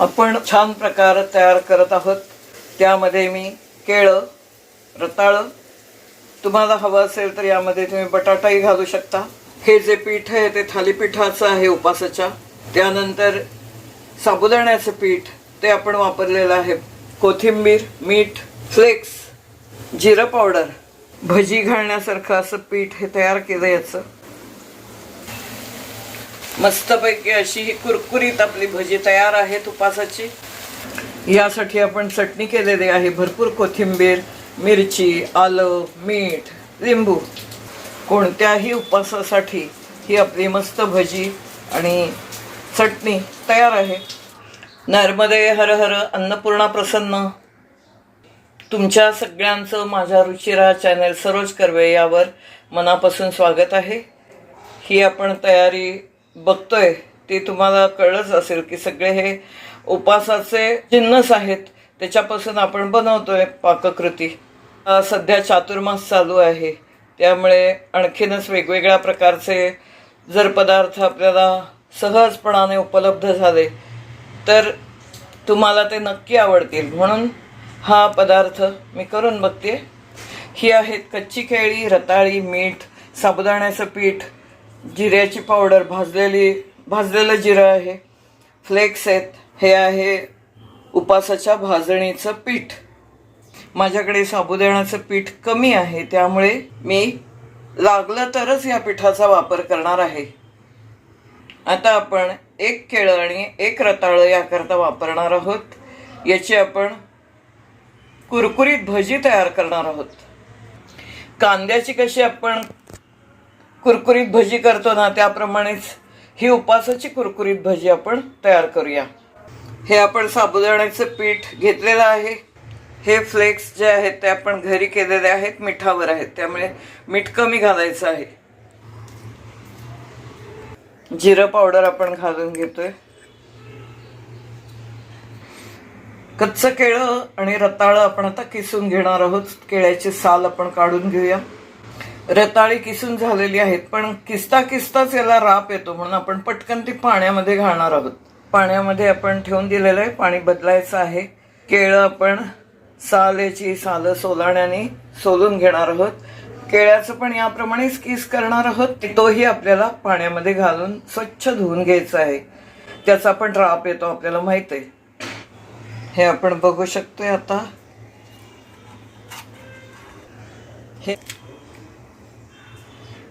आपण छान प्रकार तयार करत आहोत. त्यामध्ये मी केळं रताळं तुम्हाला हवं असेल तर यामध्ये तुम्ही बटाटाही घालू शकता. हे जे पीठ आहे ते थालीपीठाचं आहे उपासाच्या. त्यानंतर साबुदाण्याचं पीठ ते आपण वापरलेलं आहे. कोथिंबीर मीठ फ्लेक्स जिरं पावडर भजी घालण्यासारखं असं पीठ हे तयार केलं याचं. मस्तपैकी अशी ही कुरकुरीत आपली भजी तयार आहे तुपासाची यासाठी आपण चटणी केलेली आहे भरपूर कोथिंबीर मिरची आलं मीठ लिंबू. कोणत्याही उपवासासाठी ही आपली मस्त भजी आणि चटणी तयार आहे. नर्मदे हर हर अन्नपूर्णा प्रसन्न. तुमच्या सगळ्यांचं माझ्या रुचिरा चॅनल सरोज कर्वे यावर मनापासून स्वागत आहे. ही आपण तयारी बघतोय ती तुम्हाला कळलंच असेल की सगळे हे उपासाचे जिन्नस आहेत. त्याच्यापासून आपण बनवतोय पाककृती. सध्या चातुर्मास चालू आहे. त्यामुळे आणखीनच वेगवेगळ्या प्रकारचे जर पदार्थ आपल्याला सहजपणाने उपलब्ध झाले तर तुम्हाला ते नक्की आवडतील. म्हणून हा पदार्थ मी करून बघते. ही आहेत कच्ची केळी रताळी मीठ साबुदाण्याचं पीठ जिऱ्याची पावडर भाजलेली भाजलेलं जिरं आहे. फ्लेक्स आहेत. हे आहे उपासाच्या भाजणीचं पीठ. माझ्याकडे साबुदाण्याचं पीठ कमी आहे त्यामुळे मी लागलं तरच या पिठाचा वापर करणार आहे. आता आपण एक केळं आणि एक रताळं याकरता वापरणार आहोत. याची आपण कुरकुरीत भजी तयार करणार आहोत. कांद्याची कशी आपण कुरकुरीत भजी करतो ना त्याप्रमाणेच ही उपासाची कुरकुरीत भजी आपण तयार करूया. हे आपण साबुदाण्याचं पीठ घेतलेलं आहे. हे फ्लेक्स जे आहेत ते आपण घरी केलेले आहेत मिठावर आहेत. त्यामुळे मीठ कमी घालायचं आहे. जिरं पावडर आपण घालून घेतोय. कच्चं केळं आणि रताळं आपण आता किसून घेणार आहोत. केळ्याची साल आपण काढून घेऊया. रताळी किसून झालेली आहेत पण किसता किसताच याला राप येतो म्हणून आपण पटकन ती पाण्यामध्ये घालणार आहोत. पाण्यामध्ये आपण ठेवून दिलेलं आहे पाणी बदलायचं आहे. केळं आपण सालेची सालं सोलाण्याने सोलून घेणार आहोत. केळ्याचं पण याप्रमाणेच किस करणार आहोत तोही आपल्याला पाण्यामध्ये घालून स्वच्छ धुवून घ्यायचा आहे. त्याचा पण राप येतो आपल्याला माहीत आहे. हे आपण बघू शकतोय आता. हे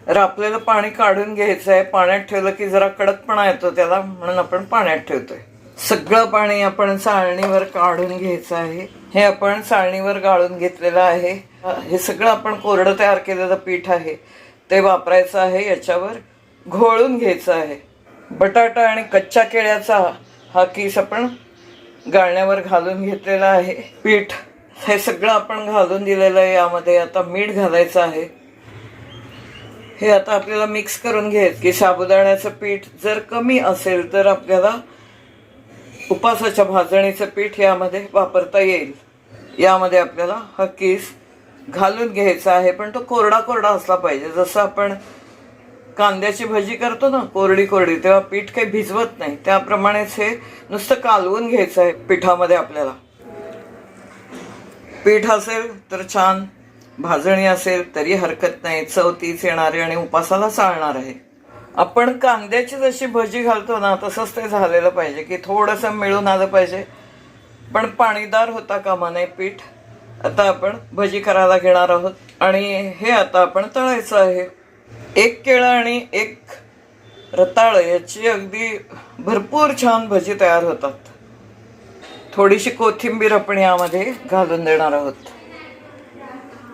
रापलेलं पाणी काढून घ्यायचं आहे पाण्यात ठेवलं की जरा कडकपणा येतो त्याला म्हणून आपण पाण्यात ठेवतोय. सगळं पाणी आपण चाळणीवर काढून घ्यायचं आहे. हे आपण चाळणीवर गाळून घेतलेलं आहे. हे सगळं आपण कोरडं तयार केलेलं पीठ आहे. ते वापरायचं आहे याच्यावर घोळून घ्यायचं आहे. बटाटा आणि कच्च्या केळ्याचा हा किस आपण गाळण्यावर घालून घेतलेला आहे. पीठ हे सगळं आपण घालून दिलेलं आहे यामध्ये आता मीठ घालायचं आहे. हे आता आपल्याला मिक्स करून घ्यायचं की साबुदाण्याचं पीठ जर कमी असेल तर आपल्याला उपासाच्या भाजणीचं पीठ यामध्ये वापरता येईल. यामध्ये आपल्याला हा केस घालून घ्यायचा आहे पण तो कोरडा कोरडा असला पाहिजे. जसं आपण कांद्याची भजी करतो ना कोरडी कोरडी तेव्हा पीठ काही भिजवत नाही. त्याप्रमाणेच हे नुसतं कालवून घ्यायचं आहे पिठामध्ये आपल्याला. पीठ असेल तर छान भाजणी असेल तरी हरकत नाही चव तीच येणारी आणि उपासाला चालणार आहे. आपण कांद्याची जशी भजी घालतो ना तसंच ते झालेलं पाहिजे की थोडंसं मिळून आलं पाहिजे. पण पाणीदार होता कामा नये पीठ. आता आपण भजी करायला घेणार आहोत आणि हे आता आपण तळायचं आहे. एक केळं आणि एक रताळ याची अगदी भरपूर छान भजी तयार होतात. थोडीशी कोथिंबीर आपण यामध्ये घालून देणार आहोत.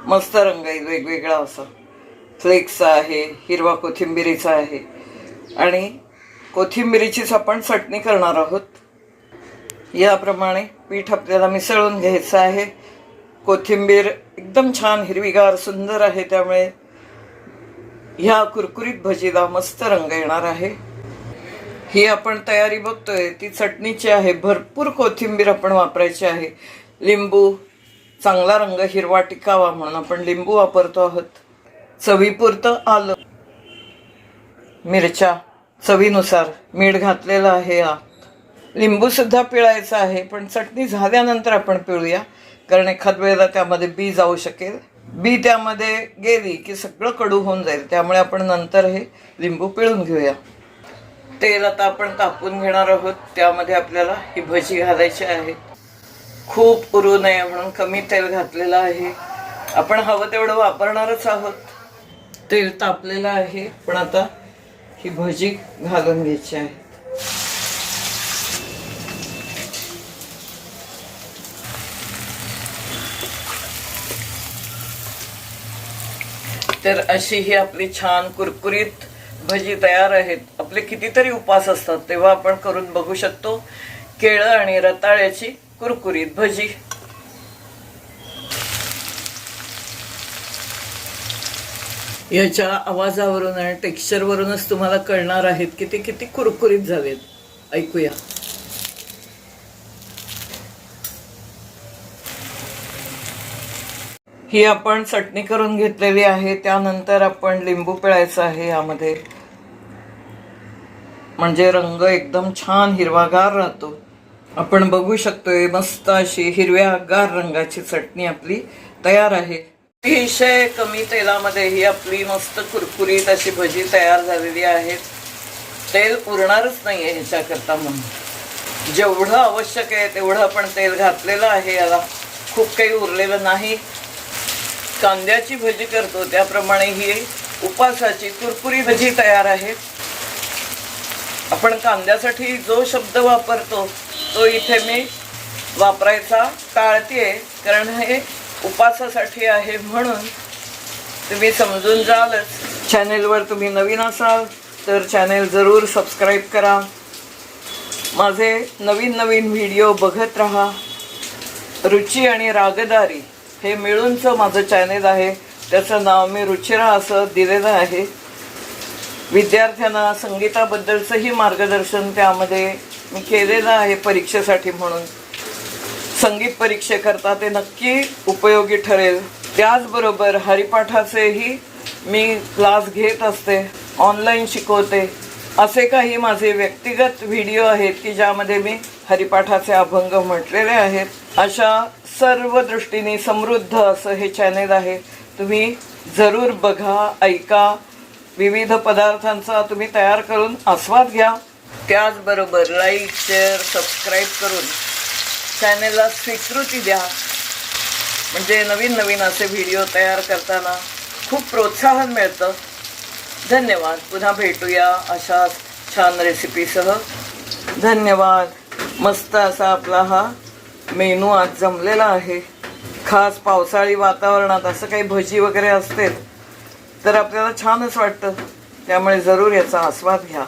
मस्त रंग आहे वेगवेगळा असा. फ्लेक्सचा आहे हिरवा कोथिंबिरीचा आहे. आणि कोथिंबिरीचीच आपण चटणी करणार आहोत. याप्रमाणे पीठ आपल्याला मिसळून घ्यायचं आहे. कोथिंबीर एकदम छान हिरवीगार सुंदर आहे त्यामुळे ह्या कुरकुरीत भजीला मस्त रंग येणार आहे. ही आपण तयारी बघतोय ती चटणीची आहे. भरपूर कोथिंबीर आपण वापरायची आहे. लिंबू चांगला रंग हिरवा टिकावा म्हणून आपण लिंबू वापरतो आहोत. चवीपुरतं आलं. मिरच्या चवीनुसार मीठ घातलेलं आहे यात लिंबूसुद्धा पिळायचा आहे पण चटणी झाल्यानंतर आपण पिळूया कारण एखाद वेळेला त्यामध्ये बी जाऊ शकेल. बी त्यामध्ये गेली की सगळं कडू होऊन जाईल त्यामुळे आपण नंतर हे लिंबू पिळून घेऊया. तेल आता आपण तापून घेणार आहोत त्यामध्ये आपल्याला ही भजी घालायची आहे. खूप उरू नये म्हणून कमी तेल घातलेलं आहे. आपण हवं तेवढं वापरणारच आहोत. तेल तापलेलं आहे पण आता ही भजी घालून घ्यायची आहे. तर अशी ही आपली छान कुरकुरीत भजी तयार आहेत. आपले कितीतरी उपास असतात तेव्हा आपण करून बघू शकतो. केळं आणि रताळ्याची कुरकुरीत भजी. याच्या आवाजावरून आणि टेक्स्चरवरूनच तुम्हाला कळणार आहेत की ते किती कुरकुरीत झालेत. ऐकूया. ही आपण चटणी करून घेतलेली आहे त्यानंतर आपण लिंबू पिळायचं आहे यामध्ये. म्हणजे रंग एकदम छान हिरवागार राहतो. आपण बघू शकतोय मस्त अशी हिरव्यागार रंगाची चटणी आपली तयार आहे. अतिशय कमी तेलामध्ये ही आपली मस्त कुरकुरीत अशी भजी तयार झालेली आहे. तेल पुरणारच नाहीये ह्याच्याकरता म्हणून. जेवढं आवश्यक आहे तेवढं आपण तेल घातलेलं आहे याला. खूप काही उरलेलं नाही. कांद्याची भजी करतो त्याप्रमाणे ही उपासाची कुरकुरी भजी तयार आहे. आपण कांद्यासाठी जो शब्द वापरतो तो इथे मी वापरायचा टाळते कारण हे उपासासाठी आहे म्हणून तुम्ही समजून जालच. चॅनेलवर तुम्ही नवीन असाल तर चॅनेल जरूर सबस्क्राईब करा. माझे नवीन नवीन व्हिडिओ बघत राहा. रुची आणि रागदारी हे मिळूनचं माझं चॅनेल आहे. त्याचं नाव मी रुचिरा असं दिलेलं आहे. विद्यार्थ्यांना संगीताबद्दलचंही मार्गदर्शन त्यामध्ये मी केलेलं आहे परीक्षेसाठी म्हणून. संगीत परीक्षेकरता ते नक्की उपयोगी ठरेल. त्याचबरोबर हरिपाठाचेही मी क्लास घेत असते ऑनलाईन शिकवते. असे काही माझे व्यक्तिगत व्हिडिओ आहेत की ज्यामध्ये मी हरिपाठाचे अभंग म्हटलेले आहेत. अशा सर्व दृष्टीने समृद्ध असं हे चॅनेल आहे. तुम्ही जरूर बघा ऐका. विविध पदार्थांचा तुम्ही तयार करून आस्वाद घ्या. त्याचबरोबर लाईक शेअर सबस्क्राईब करून चॅनेलला स्वीकृती द्या. म्हणजे नवीन नवीन असे व्हिडिओ तयार करताना खूप प्रोत्साहन मिळतं. धन्यवाद. पुन्हा भेटूया अशा छान रेसिपीसह धन्यवाद. मस्त असा आपला हा मेनू आज जमलेला आहे. खास पावसाळी वातावरणात असं काही भजी वगैरे असते तर आपल्याला छानच वाटतं. त्यामुळे जरूर याचा आस्वाद घ्या.